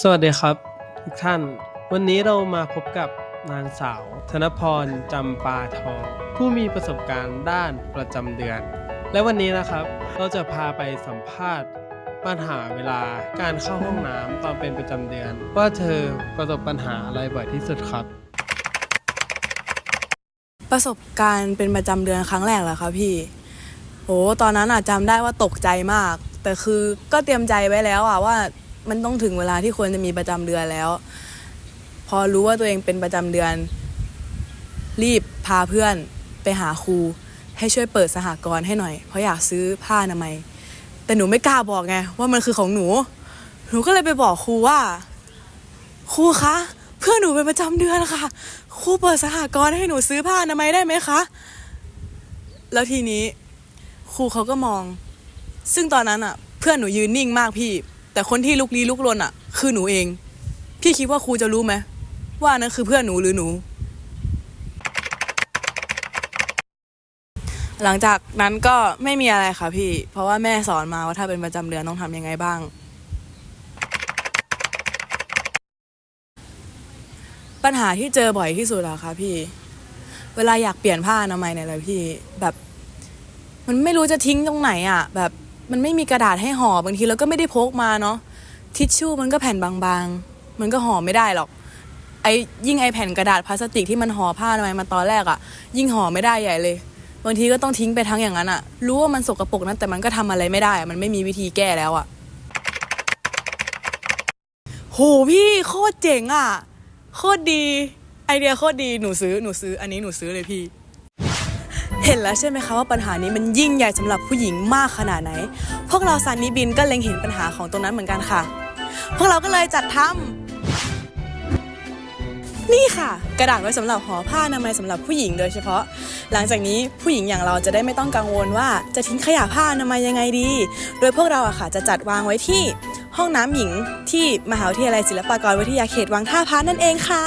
สวัสดีครับ ทุกท่าน วันนี้เรามาพบกับนางสาว ธนพรจำปาทอง ผู้มีประสบการณ์ด้านประจำเดือน และวันนี้นะครับเราจะพาไปสัมภาษณ์ ปัญหาเวลาการเข้าห้องน้ำตอนเป็นประจำเดือน ว่าเธอประสบปัญหาอะไรบ่อยที่สุดครับ ประสบการณ์เป็นประจำเดือนครั้งแรกเหรอคะพี่ โห ตอนนั้นอะจำได้ว่าตกใจมาก แต่คือก็เตรียมใจไว้แล้วอะว่า มันต้องถึงเวลาที่ควรจะมีประจำเดือนแล้ว พอรู้ว่าตัวเองเป็นประจำเดือน รีบพาเพื่อนไปหาครู ให้ช่วยเปิดสหกรณ์ให้หน่อย เพราะอยากซื้อผ้าอนามัย แต่หนูไม่กล้าบอกไงว่ามันคือของหนู หนูก็เลยไปบอกครูว่า ครูคะเพื่อนหนูเป็นประจำเดือนค่ะครูเปิดสหกรณ์ให้หนูซื้อผ้าอนามัยได้ไหมคะ แล้วทีนี้ครูเขาก็มอง ซึ่งตอนนั้นอะ เพื่อนหนูยืนนิ่งมากพี่ แต่คนที่ลุกลี้ลุกลนอะ คือหนูเอง พี่คิดว่าครูจะรู้ไหมว่านั้นคือเพื่อนหนูหรือหนู หลังจากนั้นก็ไม่มีอะไรค่ะพี่ เพราะว่าแม่สอนมาว่าถ้าเป็นประจำเดือนต้องทำยังไงบ้าง ปัญหาที่เจอบ่อยที่สุดอะคะพี่ เวลาอยากเปลี่ยนผ้าอนามัยเนี่ยแหละพี่ แบบ มันไม่รู้จะทิ้งตรงไหนอะแบบ มันไม่มีกระดาษให้ห่อบางทีเราก็ไม่ได้พกมาเนาะทิชชู่มันก็แผ่นบางๆ มันก็ห่อไม่ได้หรอกไอ้ยิ่งไอแผ่นกระดาษพลาสติกที่มันห่อผ้าอนามัยมาตอนแรกอะยิ่งห่อไม่ได้ใหญ่เลยบางทีก็ต้องทิ้งไปทั้งอย่างนั้นอะรู้ว่ามันสกปรกนะแต่มันก็ทำอะไรไม่ได้มันไม่มีวิธีแก้แล้วอะโหพี่โคตรเจ๋งอะโคตรดี ไอเดียโคตรดีหนูซื้อหนูซื้อ อันนี้หนูซื้อเลยพี่ เห็นแล้วใช่ไหมคะว่าปัญหานี้มันยิ่งใหญ่สำหรับผู้หญิงมากขนาดไหน พวกเราซานนิบินก็เล็งเห็นปัญหาของตรงนั้นเหมือนกันค่ะ พวกเราก็เลยจัดทำนี่ค่ะ กระดาษไว้สำหรับห่อผ้าอนามัยสำหรับผู้หญิงโดยเฉพาะ หลังจากนี้ผู้หญิงอย่างเราจะได้ไม่ต้องกังวลว่าจะทิ้งขยะผ้าอนามัยยังไงดี โดยพวกเราอะค่ะจะจัดวางไว้ที่ห้องน้ำหญิงที่มหาวิทยาลัยศิลปากรวิทยาเขตวังท่าพระนั่นเองค่ะ